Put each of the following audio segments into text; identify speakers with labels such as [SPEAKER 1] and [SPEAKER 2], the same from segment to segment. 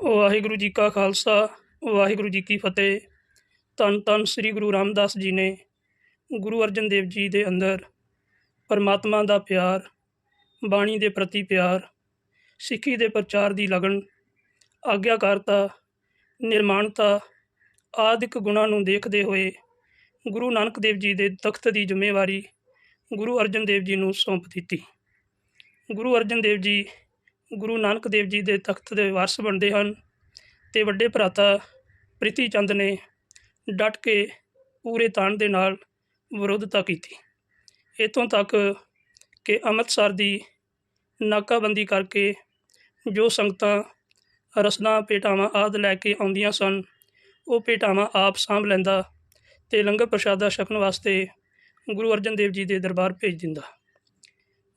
[SPEAKER 1] ਵਾਹਿਗੁਰੂ ਜੀ ਕਾ ਖਾਲਸਾ, ਵਾਹਿਗੁਰੂ ਜੀ ਕੀ ਫਤਿਹ। ਧੰਨ ਧੰਨ ਸ੍ਰੀ ਗੁਰੂ ਰਾਮਦਾਸ ਜੀ ਨੇ ਗੁਰੂ ਅਰਜਨ ਦੇਵ ਜੀ ਦੇ ਅੰਦਰ ਪਰਮਾਤਮਾ ਦਾ ਪਿਆਰ, ਬਾਣੀ ਦੇ ਪ੍ਰਤੀ ਪਿਆਰ, ਸਿੱਖੀ ਦੇ ਪ੍ਰਚਾਰ ਦੀ ਲਗਨ, ਆਗਿਆਕਾਰਤਾ, ਨਿਰਮਾਣਤਾ ਆਦਿਕ ਗੁਣਾਂ ਨੂੰ ਦੇਖਦੇ ਹੋਏ ਗੁਰੂ ਨਾਨਕ ਦੇਵ ਜੀ ਦੇ ਤਖਤ ਦੀ ਜ਼ਿੰਮੇਵਾਰੀ ਗੁਰੂ ਅਰਜਨ ਦੇਵ ਜੀ ਨੂੰ ਸੌਂਪ ਦਿੱਤੀ। ਗੁਰੂ ਅਰਜਨ ਦੇਵ ਜੀ ਗੁਰੂ ਨਾਨਕ ਦੇਵ ਜੀ ਦੇ ਤਖਤ ਦੇ ਵਾਰਸ ਬਣਦੇ ਹਨ ਤੇ ਵੱਡੇ ਭਰਾਤਾ ਪ੍ਰਿਥੀ ਚੰਦ ਨੇ ਡਟ ਕੇ ਪੂਰੇ ਤਾਣ ਦੇ ਨਾਲ ਵਿਰੋਧਤਾ ਕੀਤੀ। ਇਤੋਂ ਤੱਕ ਕਿ ਅੰਮ੍ਰਿਤਸਰ ਦੀ ਨਾਕਾਬੰਦੀ ਕਰਕੇ ਜੋ ਸੰਗਤਾਂ ਰਸਨਾ ਪੇਟਾਵਾਂ ਆਦ ਲੈ ਕੇ ਆਉਂਦੀਆਂ ਸਨ, ਉਹ ਪੇਟਾਵਾਂ ਆਪ ਸਾਂਭ ਲੈਂਦਾ ਤੇ ਲੰਗਰ ਪ੍ਰਸ਼ਾਦਾ ਛਕਣ ਵਾਸਤੇ ਗੁਰੂ ਅਰਜਨ ਦੇਵ ਜੀ ਦੇ ਦਰਬਾਰ ਭੇਜ ਦਿੰਦਾ।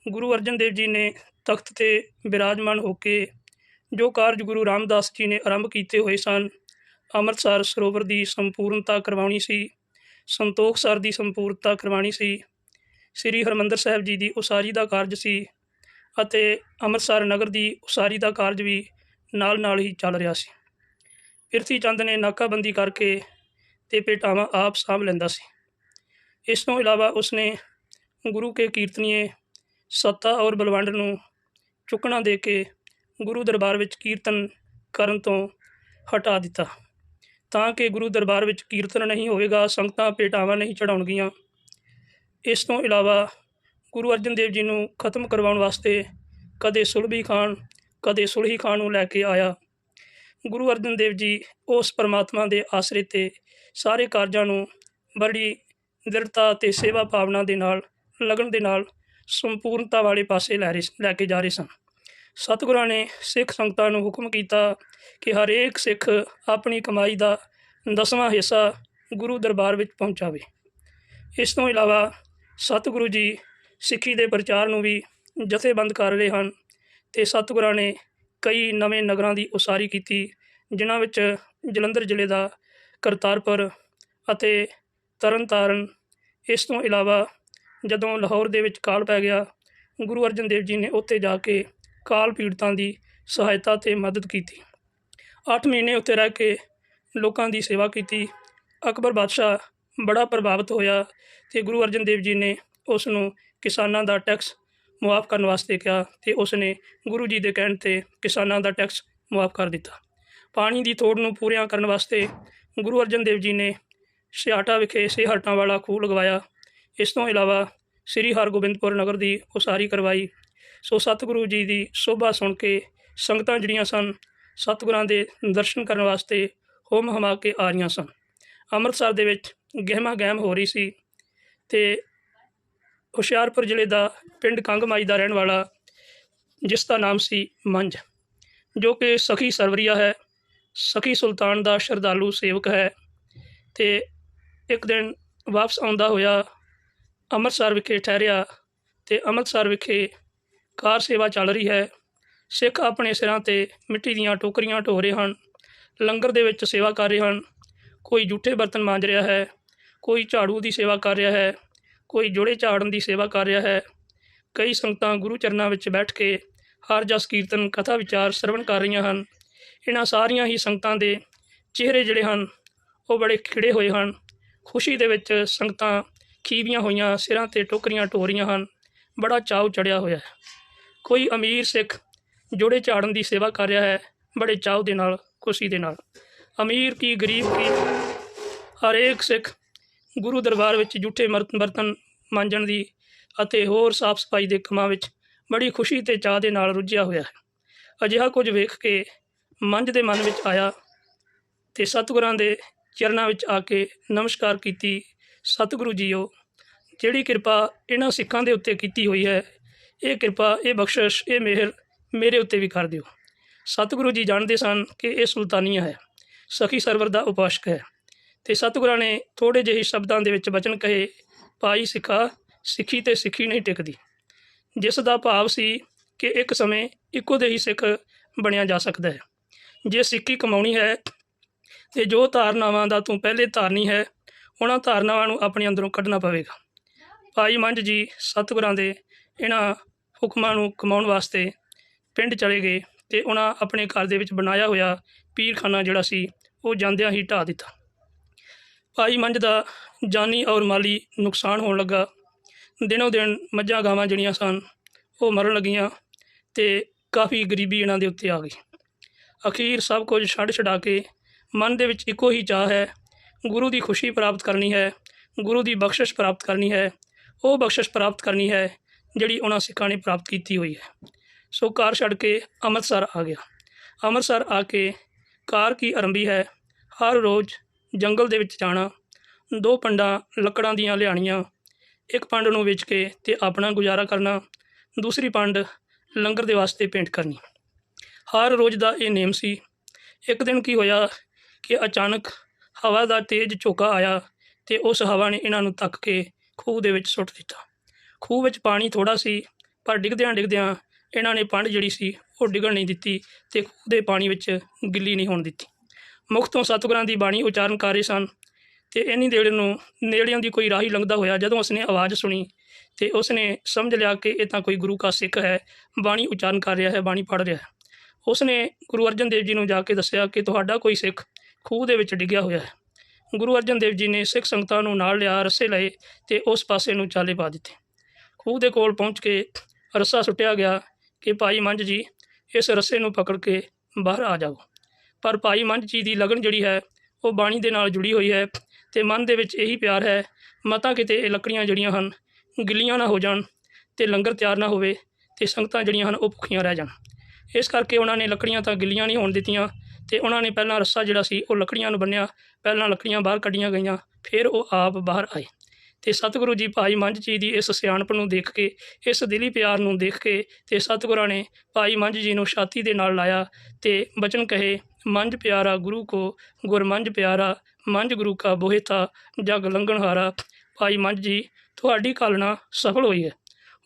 [SPEAKER 1] ਗੁਰੂ ਅਰਜਨ ਦੇਵ ਜੀ ਨੇ ਤਖਤ ਤੇ ਬਿਰਾਜਮਾਨ ਹੋ ਕੇ ਜੋ ਕਾਰਜ ਗੁਰੂ ਰਾਮਦਾਸ ਜੀ ਨੇ ਆਰੰਭ ਕੀਤੇ ਹੋਏ ਸਨ, ਅੰਮ੍ਰਿਤਸਰ ਸਰੋਵਰ ਦੀ ਸੰਪੂਰਨਤਾ ਕਰਵਾਉਣੀ ਸੀ, ਸੰਤੋਖ ਸਰ ਦੀ ਸੰਪੂਰਨਤਾ ਕਰਵਾਉਣੀ ਸੀ, ਸ੍ਰੀ ਹਰਮੰਦਰ ਸਾਹਿਬ ਜੀ ਦੀ ਉਸਾਰੀ ਦਾ ਕਾਰਜ ਸੀ ਅਤੇ ਅੰਮ੍ਰਿਤਸਰ ਨਗਰ ਦੀ ਉਸਾਰੀ ਦਾ ਕਾਰਜ ਵੀ ਨਾਲ ਨਾਲ ਹੀ ਚੱਲ ਰਿਹਾ ਸੀ। ਪਿਰਥੀ ਚੰਦ ਨੇ ਨਾਕਾਬੰਦੀ ਕਰਕੇ ਤੇ ਪੇਟਾਵਾਂ ਆਪ ਸਾਂਭ ਲੈਂਦਾ ਸੀ। ਇਸ ਤੋਂ ਇਲਾਵਾ ਉਸਨੇ ਗੁਰੂ ਕੇ ਕੀਰਤਨੀਏ ਸੱਤਾ ਔਰ ਬਲਵੰਡ ਨੂੰ ਚੁੱਕਣਾ ਦੇ ਕੇ ਗੁਰੂ ਦਰਬਾਰ ਵਿੱਚ ਕੀਰਤਨ ਕਰਨ ਤੋਂ ਹਟਾ ਦਿੱਤਾ। ਤਾਂ ਕਿ ਗੁਰੂ ਦਰਬਾਰ ਵਿੱਚ ਕੀਰਤਨ ਨਹੀਂ ਹੋਵੇਗਾ, ਸੰਗਤਾਂ ਪੇਟਾਵਾਂ ਨਹੀਂ ਚੜਾਉਣਗੀਆਂ ਇਸ ਤੋਂ ਇਲਾਵਾ ਗੁਰੂ ਅਰਜਨ ਦੇਵ ਜੀ ਨੂੰ ਖਤਮ ਕਰਵਾਉਣ ਵਾਸਤੇ ਕਦੇ ਸੁਲਭੀ ਖਾਨ, ਕਦੇ ਸੁਲਹੀ ਖਾਨ ਨੂੰ ਲੈ ਕੇ ਆਇਆ। ਗੁਰੂ ਅਰਜਨ ਦੇਵ ਜੀ ਉਸ ਪਰਮਾਤਮਾ ਦੇ ਆਸਰੇ ਤੇ ਸਾਰੇ ਕਾਰਜਾਂ ਨੂੰ ਬੜੀ ਦ੍ਰਿੜਤਾ ਤੇ ਸੇਵਾ ਭਾਵਨਾ ਦੇ ਨਾਲ, ਲਗਨ ਦੇ ਨਾਲ ਸੰਪੂਰਨਤਾ ਵਾਲੇ ਪਾਸੇ ਲੈ ਰਹੇ ਲੈ ਕੇ ਜਾ ਰਹੇ ਸਨ। ਸਤਿਗੁਰਾਂ ਨੇ ਸਿੱਖ ਸੰਗਤਾਂ ਨੂੰ ਹੁਕਮ ਕੀਤਾ ਕਿ ਹਰੇਕ ਸਿੱਖ ਆਪਣੀ ਕਮਾਈ ਦਾ ਦਸਵਾਂ ਹਿੱਸਾ ਗੁਰੂ ਦਰਬਾਰ ਵਿੱਚ ਪਹੁੰਚਾਵੇ। ਇਸ ਤੋਂ ਇਲਾਵਾ ਸਤਿਗੁਰੂ ਜੀ ਸਿੱਖੀ ਦੇ ਪ੍ਰਚਾਰ ਨੂੰ ਵੀ ਜਥੇਬੰਦ ਕਰ ਰਹੇ ਹਨ ਤੇ ਸਤਿਗੁਰਾਂ ਨੇ ਕਈ ਨਵੇਂ ਨਗਰਾਂ ਦੀ ਉਸਾਰੀ ਕੀਤੀ, ਜਿਨ੍ਹਾਂ ਵਿੱਚ ਜਲੰਧਰ ਜ਼ਿਲ੍ਹੇ ਦਾ ਕਰਤਾਰਪੁਰ ਅਤੇ ਤਰਨਤਾਰਨ। ਇਸ ਤੋਂ ਇਲਾਵਾ ਜਦੋਂ ਲਾਹੌਰ ਦੇ ਵਿੱਚ ਕਾਲ ਪੈ ਗਿਆ, ਗੁਰੂ ਅਰਜਨ ਦੇਵ ਜੀ ਨੇ ਉੱਥੇ ਜਾ ਕੇ ਕਾਲ ਪੀੜਤਾਂ ਦੀ ਸਹਾਇਤਾ ਤੇ ਮਦਦ ਕੀਤੀ। 8 ਮਹੀਨੇ ਉੱਥੇ ਰਹਿ ਕੇ ਲੋਕਾਂ ਦੀ ਸੇਵਾ ਕੀਤੀ। ਅਕਬਰ ਬਾਦਸ਼ਾਹ ਬੜਾ ਪ੍ਰਭਾਵਿਤ ਹੋਇਆ ਤੇ ਗੁਰੂ ਅਰਜਨ ਦੇਵ ਜੀ ਨੇ ਉਸ ਨੂੰ ਕਿਸਾਨਾਂ ਦਾ ਟੈਕਸ ਮੁਆਫ ਕਰਨ ਵਾਸਤੇ ਕਿਹਾ ਤੇ ਉਸ ਨੇ ਗੁਰੂ ਜੀ ਦੇ ਕਹਿਣ ਤੇ ਕਿਸਾਨਾਂ ਦਾ ਟੈਕਸ ਮੁਆਫ ਕਰ ਦਿੱਤਾ। ਪਾਣੀ ਦੀ ਥੋੜ ਨੂੰ ਪੂਰਿਆਂ ਕਰਨ ਵਾਸਤੇ ਗੁਰੂ ਅਰਜਨ ਦੇਵ ਜੀ ਨੇ ਸਿਆਟਾ ਵਿਖੇ ਸਿਹਰਟਾਂ ਵਾਲਾ ਖੂਹ ਲਗਵਾਇਆ ਇਸ ਤੋਂ ਇਲਾਵਾ ਸ੍ਰੀ ਹਰਗੋਬਿੰਦਪੁਰ ਨਗਰ ਦੀ ਉਸਾਰੀ ਕਰਵਾਈ। ਸੋ ਸਤਿਗੁਰੂ ਜੀ ਦੀ ਸੋਭਾ ਸੁਣ ਕੇ ਸੰਗਤਾਂ ਜਿਹੜੀਆਂ ਸਨ, ਸਤਿਗੁਰਾਂ ਦੇ ਦਰਸ਼ਨ ਕਰਨ ਵਾਸਤੇ ਹੋਮ ਹਮਾ ਕੇ ਆ ਰਹੀਆਂ ਸਨ। ਅੰਮ੍ਰਿਤਸਰ ਦੇ ਵਿੱਚ ਗਹਿਮਾ ਗਹਿਮ ਹੋ ਰਹੀ ਸੀ ਤੇ ਹੁਸ਼ਿਆਰਪੁਰ ਜ਼ਿਲ੍ਹੇ ਦਾ ਪਿੰਡ ਕੰਗਮਾਈ ਦਾ ਰਹਿਣ ਵਾਲਾ, ਜਿਸ ਦਾ ਨਾਮ ਸੀ ਮੰਝ, ਜੋ ਕਿ ਸਖੀ ਸਰਵਰੀਆ ਹੈ, ਸਖੀ ਸੁਲਤਾਨ ਦਾ ਸ਼ਰਧਾਲੂ ਸੇਵਕ ਹੈ ਤੇ ਇੱਕ ਦਿਨ ਵਾਪਸ ਆਉਂਦਾ ਹੋਇਆ ਅੰਮ੍ਰਿਤਸਰ ਵਿਖੇ ਠਹਿਰਿਆ ਤੇ ਅੰਮ੍ਰਿਤਸਰ ਵਿਖੇ ਕਾਰ ਸੇਵਾ ਚੱਲ ਰਹੀ ਹੈ। ਸਿੱਖ ਆਪਣੇ ਸਿਰਾਂ ਤੇ ਮਿੱਟੀ ਦੀਆਂ ਟੋਕਰੀਆਂ ਢੋ ਰਹੇ ਹਨ, ਲੰਗਰ ਦੇ ਵਿੱਚ ਸੇਵਾ ਕਰ ਰਹੇ ਹਨ। ਕੋਈ ਜੂਠੇ ਬਰਤਨ ਮਾਂਜ ਰਿਹਾ ਹੈ, ਕੋਈ ਝਾੜੂ ਦੀ ਸੇਵਾ ਕਰ ਰਿਹਾ ਹੈ, ਕੋਈ ਜੋੜੇ ਝਾੜਨ ਦੀ ਸੇਵਾ ਕਰ ਰਿਹਾ ਹੈ। ਕਈ ਸੰਗਤਾਂ ਗੁਰੂ ਚਰਨਾਂ ਵਿੱਚ ਬੈਠ ਕੇ ਹਰ ਜਸ ਕੀਰਤਨ, ਕਥਾ ਵਿਚਾਰ, ਸਰਵਣ ਕਰ ਰਹੀਆਂ ਹਨ। ਇਹਨਾਂ ਸਾਰੀਆਂ ਹੀ ਸੰਗਤਾਂ ਦੇ ਚਿਹਰੇ ਜਿਹੜੇ ਹਨ, ਉਹ ਬੜੇ ਖਿੜੇ ਹੋਏ ਹਨ। ਖੁਸ਼ੀ ਦੇ ਵਿੱਚ ਸੰਗਤਾਂ ਖੀਵੀਆਂ ਹੋਈਆਂ ਸਿਰਾਂ ਤੇ ਟੋਕਰੀਆਂ ਢੋ ਰਹੀਆਂ ਹਨ। ਬੜਾ ਚਾਉ ਚੜਿਆ ਹੋਇਆ ਹੈ। ਕੋਈ ਅਮੀਰ ਸਿੱਖ ਜੋੜੇ ਝਾੜਨ ਦੀ ਸੇਵਾ ਕਰ ਰਿਹਾ ਹੈ, ਬੜੇ ਚਾਉ ਦੇ ਨਾਲ, ਖੁਸ਼ੀ ਦੇ ਨਾਲ। ਅਮੀਰ ਕੀ, ਗਰੀਬ ਕੀ? ਹਰੇਕ ਸਿੱਖ ਗੁਰੂ ਦਰਬਾਰ ਵਿੱਚ ਜੂਠੇ ਮਰਤ- ਬਰਤਨ ਮਾਂਜਣ ਦੀ ਅਤੇ ਹੋਰ ਸਾਫ਼ ਸਫ਼ਾਈ ਦੇ ਕੰਮਾਂ ਵਿੱਚ ਬੜੀ ਖੁਸ਼ੀ ਤੇ ਚਾਹ ਦੇ ਨਾਲ ਰੁੱਝਿਆ ਹੋਇਆ ਹੈ। ਅਜਿਹਾ ਕੁਝ ਵੇਖ ਕੇ ਮੰਝ ਦੇ ਮਨ ਵਿੱਚ ਆਇਆ ਤੇ ਸਤਿਗੁਰਾਂ ਦੇ ਚਰਨਾਂ ਵਿੱਚ ਆ ਕੇ ਨਮਸਕਾਰ ਕੀਤੀ ਸਤਿਗੁਰੂ ਜੀਓ, ਜਿਹੜੀ ਕਿਰਪਾ ਇਹਨਾਂ ਸਿੱਖਾਂ ਦੇ ਉੱਤੇ ਕੀਤੀ ਹੋਈ ਹੈ, ਇਹ ਕਿਰਪਾ, ਇਹ ਬਖਸ਼ਿਸ਼, ਇਹ ਮਿਹਰ ਮੇਰੇ ਉੱਤੇ ਵੀ ਕਰ ਦਿਓ। ਸਤਿਗੁਰੂ ਜੀ ਜਾਣਦੇ ਸਨ ਕਿ ਇਹ ਸੁਲਤਾਨੀਆ ਹੈ, ਸਖੀ ਸਰਵਰ ਦਾ ਉਪਾਸ਼ਕ ਹੈ। ਤੇ ਸਤਿਗੁਰਾਂ ਨੇ ਥੋੜੇ ਜਿਹੇ ਸ਼ਬਦਾਂ ਦੇ ਵਿੱਚ ਬਚਨ ਕਹੇ, ਭਾਈ ਸਿੱਖਾ, ਸਿੱਖੀ ਤੇ ਸਿੱਖੀ ਨਹੀਂ ਟਿਕਦੀ। ਜਿਸ ਦਾ ਭਾਵ ਸੀ ਕਿ ਇੱਕ ਸਮੇਂ ਇੱਕੋ ਦੇ ਹੀ ਸਿੱਖ ਬਣਿਆ ਜਾ ਸਕਦਾ ਹੈ। ਜੇ ਸਿੱਖੀ ਕਮਾਉਣੀ ਹੈ, ਤੇ ਜੋ ਧਾਰਨਾਵਾਂ ਦਾ ਤੂੰ ਪਹਿਲੇ ਧਾਰਨੀ ਹੈ ਉਹਨਾਂ ਧਾਰਨਾਵਾਂ ਨੂੰ ਆਪਣੇ ਅੰਦਰੋਂ ਕੱਢਣਾ ਪਵੇਗਾ। ਭਾਈ ਮੰਝ ਜੀ ਸਤਿਗੁਰਾਂ ਦੇ ਇਹਨਾਂ ਹੁਕਮਾਂ ਨੂੰ ਕਮਾਉਣ ਵਾਸਤੇ ਪਿੰਡ ਚਲੇ ਗਏ ਤੇ ਉਹਨਾਂ ਆਪਣੇ ਘਰ ਦੇ ਵਿੱਚ ਬਣਾਇਆ ਹੋਇਆ ਪੀਰਖਾਨਾ ਜਿਹੜਾ ਸੀ, ਉਹ ਜਾਂਦਿਆਂ ਹੀ ਢਾਹ ਦਿੱਤਾ। ਭਾਈ ਮੰਝ ਦਾ ਜਾਨੀ ਔਰ ਮਾਲੀ ਨੁਕਸਾਨ ਹੋਣ ਲੱਗਾ। ਦਿਨੋ ਦਿਨ ਮੱਝਾਂ ਗਾਵਾਂ ਜਿਹੜੀਆਂ ਸਨ, ਉਹ ਮਰਨ ਲੱਗੀਆਂ ਤੇ ਕਾਫੀ ਗਰੀਬੀ ਇਹਨਾਂ ਦੇ ਉੱਤੇ ਆ ਗਈ। ਅਖੀਰ ਸਭ ਕੁਝ ਛੱਡ ਛਡਾ ਕੇ ਮਨ ਦੇ ਵਿੱਚ ਇੱਕੋ ਹੀ ਚਾਹ ਹੈ ਗੁਰੂ ਦੀ ਖੁਸ਼ੀ ਪ੍ਰਾਪਤ ਕਰਨੀ ਹੈ, ਗੁਰੂ ਦੀ ਬਖਸ਼ਿਸ਼ ਪ੍ਰਾਪਤ ਕਰਨੀ ਹੈ, ਉਹ ਬਖਸ਼ਿਸ਼ ਪ੍ਰਾਪਤ ਕਰਨੀ ਹੈ ਜਿਹੜੀ ਉਹਨਾਂ ਸਿੱਖਾਂ ਨੇ ਪ੍ਰਾਪਤ ਕੀਤੀ ਹੋਈ ਹੈ। ਸੋ ਕਾਰ ਛੱਡ ਕੇ ਅੰਮ੍ਰਿਤਸਰ ਆ ਗਿਆ। ਅੰਮ੍ਰਿਤਸਰ ਆ ਕੇ ਕਾਰ ਕੀ ਆਰੰਭੀ ਹੈ? ਹਰ ਰੋਜ਼ ਜੰਗਲ ਦੇ ਵਿੱਚ ਜਾਣਾ, ਦੋ ਪੰਡਾਂ ਲੱਕੜਾਂ ਦੀਆਂ ਲਿਆਣੀਆਂ ਇੱਕ ਪੰਡ ਨੂੰ ਵੇਚ ਕੇ ਤੇ ਆਪਣਾ ਗੁਜ਼ਾਰਾ ਕਰਨਾ, ਦੂਸਰੀ ਪੰਡ ਲੰਗਰ ਦੇ ਵਾਸਤੇ ਪੇਂਟ ਕਰਨੀ। ਹਰ ਰੋਜ਼ ਦਾ ਇਹ ਨੇਮ ਸੀ। ਇੱਕ ਦਿਨ ਕੀ ਹੋਇਆ ਕਿ ਅਚਾਨਕ ਹਵਾ ਦਾ ਤੇਜ਼ ਝੋਕਾ ਆਇਆ ਤੇ ਉਸ ਹਵਾ ਨੇ ਇਹਨਾਂ ਨੂੰ ਤੱਕ ਕੇ ਖੂਹ ਦੇ ਵਿੱਚ ਸੁੱਟ ਦਿੱਤਾ। ਖੂਹ ਵਿੱਚ ਪਾਣੀ ਥੋੜਾ ਸੀ, ਪਰ ਡਿੱਗਦਿਆਂ ਡਿੱਗਦਿਆਂ ਇਹਨਾਂ ਨੇ ਪੰਡ ਜਿਹੜੀ ਸੀ, ਉਹ ਡਿੱਗਣ ਨਹੀਂ ਦਿੱਤੀ ਤੇ ਖੂਹ ਦੇ ਪਾਣੀ ਵਿੱਚ ਗਿੱਲੀ ਨਹੀਂ ਹੋਣ ਦਿੱਤੀ। ਮੁਖ ਤੋਂ ਸਤਿਗੁਰਾਂ ਦੀ ਬਾਣੀ ਉਚਾਰਨ ਕਰ ਰਹੇ ਸਨ ਤੇ ਇੰਨੀ ਦੇਰ ਨੂੰ ਨੇੜਿਆਂ ਦੀ ਕੋਈ ਰਾਹੀ ਲੰਘਦਾ ਹੋਇਆ ਜਦੋਂ ਉਸਨੇ ਆਵਾਜ਼ ਸੁਣੀ ਤੇ ਉਸਨੇ ਸਮਝ ਲਿਆ ਕਿ ਇਹ ਤਾਂ ਕੋਈ ਗੁਰੂ ਕਾ ਸਿੱਖ ਹੈ, ਬਾਣੀ ਉਚਾਰਨ ਕਰ ਰਿਹਾ ਹੈ, ਬਾਣੀ ਪੜ੍ਹ ਰਿਹਾ ਹੈ। ਉਸਨੇ ਗੁਰੂ ਅਰਜਨ ਦੇਵ ਜੀ ਨੂੰ ਜਾ ਕੇ ਦੱਸਿਆ ਕਿ ਤੁਹਾਡਾ ਕੋਈ ਸਿੱਖ ਖੂਹ ਦੇ ਵਿੱਚ ਡਿੱਗਿਆ ਹੋਇਆ ਹੈ। ਗੁਰੂ ਅਰਜਨ ਦੇਵ ਜੀ ਨੇ ਸਿੱਖ ਸੰਗਤਾਂ ਨੂੰ ਨਾਲ ਲਿਆ ਰੱਸੇ ਲਏ ਤੇ ਉਸ ਪਾਸੇ ਨੂੰ ਚਾਲੇ ਪਾ ਦਿੱਤੇ। ਖੂਹ ਦੇ ਕੋਲ ਪਹੁੰਚ ਕੇ ਰੱਸਾ ਸੁੱਟਿਆ ਗਿਆ ਕਿ ਭਾਈ ਮੰਝ ਜੀ, ਇਸ ਰੱਸੇ ਨੂੰ ਪਕੜ ਕੇ ਬਾਹਰ ਆ ਜਾਓ। ਪਰ ਭਾਈ ਮੰਝ ਜੀ ਦੀ ਲਗਨ ਜਿਹੜੀ ਹੈ, ਉਹ ਬਾਣੀ ਦੇ ਨਾਲ ਜੁੜੀ ਹੋਈ ਹੈ ਤੇ ਮਨ ਦੇ ਵਿੱਚ ਇਹੀ ਪਿਆਰ ਹੈ, ਮਤਾ ਕਿਤੇ ਇਹ ਲੱਕੜੀਆਂ ਜਿਹੜੀਆਂ ਹਨ, ਗਿੱਲੀਆਂ ਨਾ ਹੋ ਜਾਣ ਤੇ ਲੰਗਰ ਤਿਆਰ ਨਾ ਹੋਵੇ ਤੇ ਸੰਗਤਾਂ ਜਿਹੜੀਆਂ ਹਨ ਉਹ ਭੁੱਖੀਆਂ ਰਹਿ ਜਾਣ। ਇਸ ਕਰਕੇ ਉਹਨਾਂ ਨੇ ਲੱਕੜੀਆਂ ਤਾਂ ਗਿੱਲੀਆਂ ਨਹੀਂ ਹੋਣ ਦਿੱਤੀਆਂ ਤੇ ਉਹਨਾਂ ਨੇ ਪਹਿਲਾਂ ਰੱਸਾ ਜਿਹੜਾ ਸੀ, ਉਹ ਲੱਕੜੀਆਂ ਨੂੰ ਬੰਨਿਆ। ਪਹਿਲਾਂ ਲੱਕੜੀਆਂ ਬਾਹਰ ਕੱਢੀਆਂ ਗਈਆਂ, ਫਿਰ ਉਹ ਆਪ ਬਾਹਰ ਆਏ। ਤੇ ਸਤਿਗੁਰੂ ਜੀ ਭਾਈ ਮੰਝ ਜੀ ਦੀ ਇਸ ਸਿਆਣਪ ਨੂੰ ਦੇਖ ਕੇ, ਇਸ ਦਿਲੀ ਪਿਆਰ ਨੂੰ ਦੇਖ ਕੇ ਤੇ ਸਤਿਗੁਰਾਂ ਨੇ ਭਾਈ ਮੰਝ ਜੀ ਨੂੰ ਛਾਤੀ ਦੇ ਨਾਲ ਲਾਇਆ ਤੇ ਬਚਨ ਕਹੇ, ਮੰਝ ਪਿਆਰਾ ਗੁਰੂ ਕੋ ਗੁਰਮੰਝ ਪਿਆਰਾ, ਮੰਝ ਗੁਰੂ ਕਾ ਬੋਹਿਤਾ, ਜਗ ਲੰਘਣਹਾਰਾ ਭਾਈ ਮੰਝ ਜੀ, ਤੁਹਾਡੀ ਕਾਲਣਾ ਸਫਲ ਹੋਈ ਹੈ।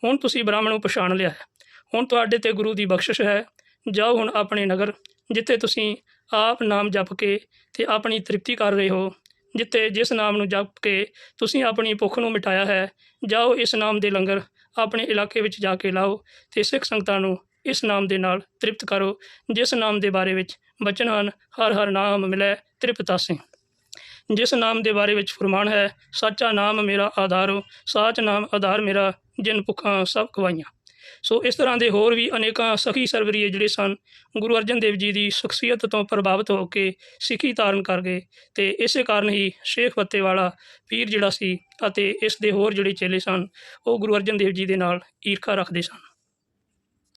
[SPEAKER 1] ਹੁਣ ਤੁਸੀਂ ਬ੍ਰਾਹਮਣ ਨੂੰ ਪਛਾਣ ਲਿਆ ਹੈ। ਹੁਣ ਤੁਹਾਡੇ ਤੇ ਗੁਰੂ ਦੀ ਬਖਸ਼ਿਸ਼ ਹੈ। ਜਾਓ ਹੁਣ ਆਪਣੇ ਨਗਰ ਜਿੱਥੇ ਤੁਸੀਂ ਆਪ ਨਾਮ ਜਪ ਕੇ ਤੇ ਆਪਣੀ ਤ੍ਰਿਪਤੀ ਕਰ ਰਹੇ ਹੋ, ਜਿੱਥੇ ਜਿਸ ਨਾਮ ਨੂੰ ਜਪ ਕੇ ਤੁਸੀਂ ਆਪਣੀ ਭੁੱਖ ਨੂੰ ਮਿਟਾਇਆ ਹੈ, ਜਾਓ ਇਸ ਨਾਮ ਦੇ ਲੰਗਰ ਆਪਣੇ ਇਲਾਕੇ ਵਿੱਚ ਜਾ ਕੇ ਲਾਓ ਤੇ ਸਿੱਖ ਸੰਗਤਾਂ ਨੂੰ ਇਸ ਨਾਮ ਦੇ ਨਾਲ ਤ੍ਰਿਪਤ ਕਰੋ, ਜਿਸ ਨਾਮ ਦੇ ਬਾਰੇ ਵਿੱਚ ਬਚਨ ਹਨ, ਹਰ ਹਰ ਨਾਮ ਮਿਲੈ ਤ੍ਰਿਪਤਾਸੇ ਜਿਸ ਨਾਮ ਦੇ ਬਾਰੇ ਵਿੱਚ ਫਰਮਾਨ ਹੈ, ਸੱਚਾ ਨਾਮ ਮੇਰਾ ਆਧਾਰੋ ਸਾਚ ਨਾਮ ਆਧਾਰ ਮੇਰਾ, ਜਿਨ ਭੁੱਖਾਂ ਸਭ ਖਵਾਈਆਂ। ਸੋ ਇਸ ਤਰ੍ਹਾਂ ਦੇ ਹੋਰ ਵੀ ਅਨੇਕਾਂ ਸਖੀ ਸਰਵਰੀਏ ਜਿਹੜੇ ਸਨ, ਗੁਰੂ ਅਰਜਨ ਦੇਵ ਜੀ ਦੀ ਸ਼ਖਸੀਅਤ ਤੋਂ ਪ੍ਰਭਾਵਿਤ ਹੋ ਕੇ ਸਿੱਖੀ ਧਾਰਨ ਕਰ ਗਏ ਤੇ ਇਸੇ ਕਾਰਨ ਹੀ ਸ਼ੇਖ ਫੱਤੇ ਵਾਲਾ ਪੀਰ ਜਿਹੜਾ ਸੀ ਅਤੇ ਇਸ ਦੇ ਹੋਰ ਜਿਹੜੇ ਚੇਲੇ ਸਨ, ਉਹ ਗੁਰੂ ਅਰਜਨ ਦੇਵ ਜੀ ਦੇ ਨਾਲ ਈਰਖਾ ਰੱਖਦੇ ਸਨ।